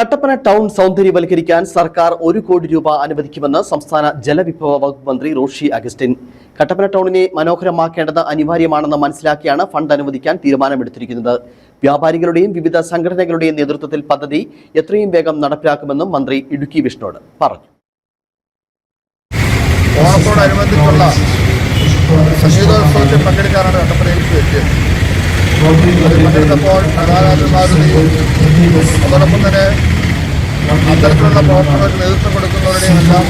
Kattappana town സൗന്ദര്യവൽക്കരിക്കാൻ സർക്കാർ ഒരു കോടി രൂപ അനുവദിക്കുമെന്ന് സംസ്ഥാന ജലവിഭവ വകുപ്പ് മന്ത്രി റോഷി അഗസ്റ്റിൻ. കട്ടപ്പന ടൗണിനെ മനോഹരമാക്കേണ്ടത് അനിവാര്യമാണെന്ന് മനസ്സിലാക്കിയാണ് ഫണ്ട് അനുവദിക്കാൻ തീരുമാനമെടുത്തിരിക്കുന്നത്. വ്യാപാരികളുടെയും വിവിധ സംഘടനകളുടെയും നേതൃത്വത്തിൽ പദ്ധതി എത്രയും വേഗം നടപ്പിലാക്കുമെന്നും മന്ത്രി ഇടുക്കി വിഷ്ണോട് പറഞ്ഞു. ഓണത്തോടനുബന്ധിച്ചുള്ള സംഗീതോത്സവത്തിൽ പങ്കെടുക്കാനാണ് കട്ടപ്പനയിലേക്ക് എത്തിയത്. അതിൽ പങ്കെടുത്തപ്പോൾ കലാകാരന്മാരുടെയും അതോടൊപ്പം തന്നെ അത്തരത്തിലുള്ള പ്രവർത്തനങ്ങൾക്ക് നേതൃത്വം കൊടുക്കുന്നവരുടെയും എല്ലാം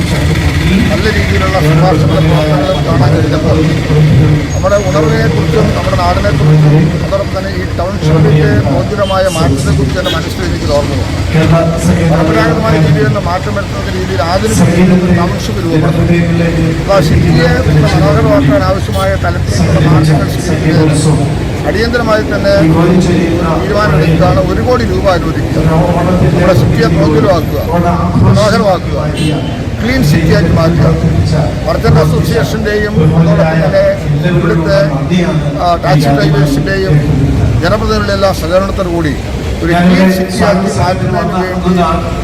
നല്ല രീതിയിലുള്ള ശുപാർശകളും പ്രവർത്തനങ്ങളും കാണാൻ കഴിഞ്ഞപ്പോൾ നമ്മുടെ ഉണർവിനെക്കുറിച്ചും നമ്മുടെ നാടിനെക്കുറിച്ചും അതോടൊപ്പം തന്നെ ഈ ടൗൺഷിപ്പിന്റെ മോചിതമായ മാറ്റത്തെക്കുറിച്ച് എന്റെ മനസ്സിൽ എനിക്ക് ഓർമ്മ വന്നു. പരമ്പരാഗതമായ രീതിയിൽ മാറ്റം വരുത്തുന്ന രീതിയിൽ ആധുനിക രീതിയിൽ ടൗൺഷിപ്പ് രൂപപ്പെടുന്നു അപ്പോൾ സിറ്റിയെ മനോഹരമാക്കാൻ ആവശ്യമായ തലത്തിലുള്ള മാറ്റങ്ങൾ സ്വീകരിക്കുന്നതിന് അടിയന്തരമായി തന്നെ തീരുമാനമെടുക്കുകയാണ് ഒരു കോടി രൂപ അനുവദിക്കുക. നമ്മുടെ സിറ്റിയെ പ്രോജുലമാക്കുക മനോഹരമാക്കുക ക്ലീൻ സിറ്റിയാക്കി മാറ്റുക. മർച്ചന്റ് അസോസിയേഷന്റെയും അതോടൊപ്പം തന്നെ ഇവിടുത്തെ ടാക്സി ഡ്രൈവേഴ്സിന്റെയും ജനപ്രതിനിധികളുടെ എല്ലാ സഹകരണത്തോടു കൂടി ഒരു ക്ലീൻ സിറ്റിയാക്കി മാറ്റുന്നതിന് വേണ്ടി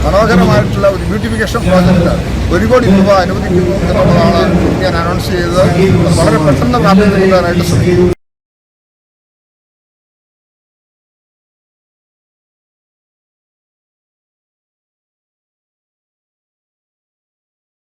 മനോഹരമായിട്ടുള്ള ഒരു ബ്യൂട്ടിഫിക്കേഷൻ പ്രോജക്റ്റ് ഒരു കോടി രൂപ അനുവദിക്കുന്നു എന്നുള്ളതാണ് ഞാൻ അനൗൺസ് ചെയ്തത്. വളരെ പെട്ടെന്ന് പ്രാപ്തി നൽകാനായിട്ട് ശ്രമിക്കും